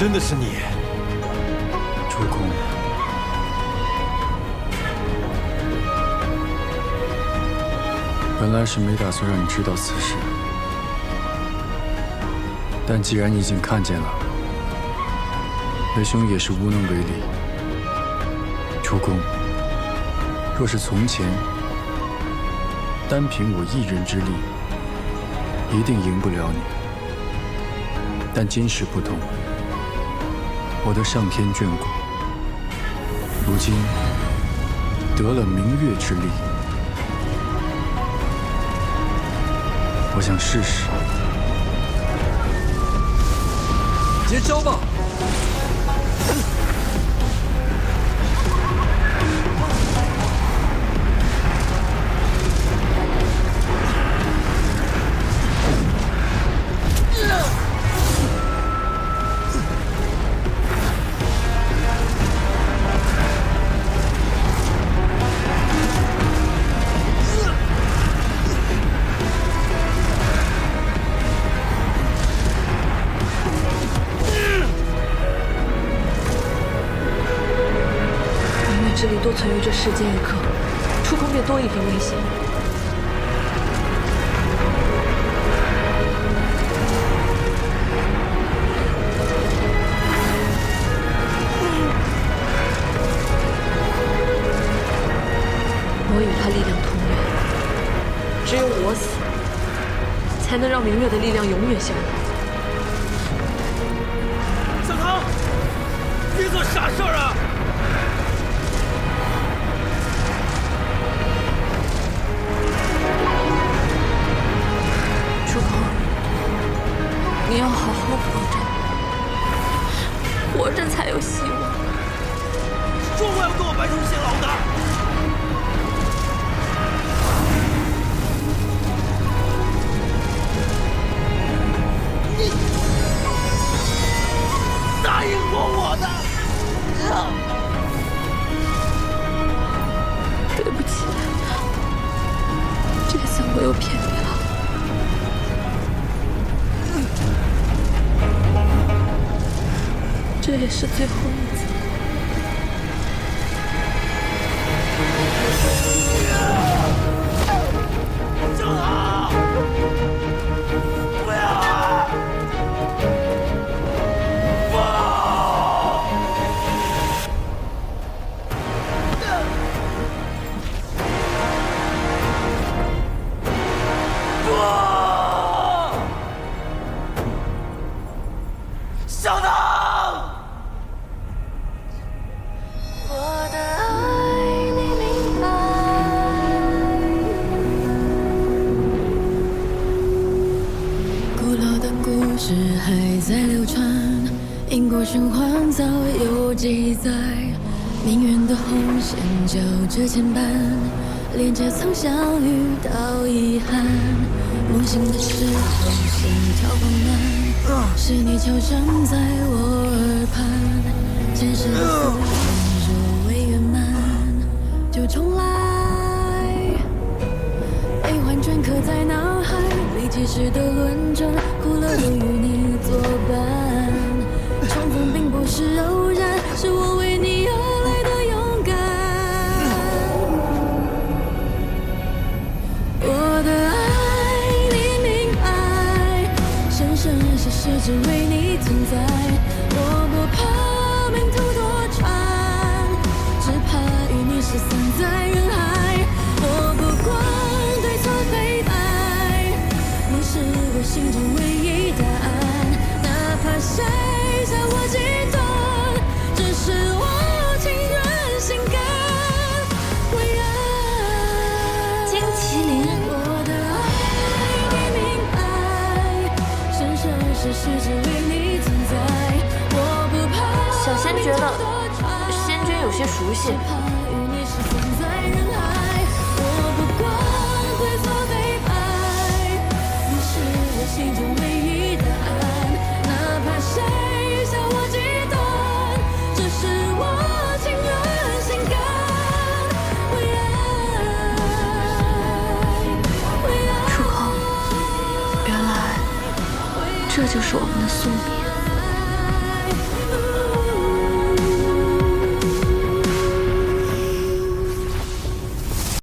真的是你，主公。本来是没打算让你知道此事，但既然你已经看见了，为兄也是无能为力。主公，若是从前，单凭我一人之力，一定赢不了你。但今时不同，我的上天眷顾，如今得了明月之力。我想试试，结交吧。多存于这世间一刻，触碰便多一分危险。我与他力量同源，只有我死，才能让明月的力量永远消亡。小唐，别做傻事儿啊！活着才有希望。说过要跟我白头偕老这也是最后一次。事还在流传，因果循环早有记载，命运的红线交织牵绊，连接曾相遇到遗憾。梦醒的时候心跳狂乱，是你悄声在我耳畔。前世的夙愿若未圆满，就重来。悲欢镌刻在脑海里，几世的论证，苦乐都与你作伴。重逢并不是偶然，是我为你而来的勇敢。我的爱你明白，生生世世只为你存在。我不怕命途多舛，只怕与你失散在怕小仙觉得仙君有些熟悉。我不管对错非白，你是我心中唯一答案，哪怕谁。这就是我们的宿命。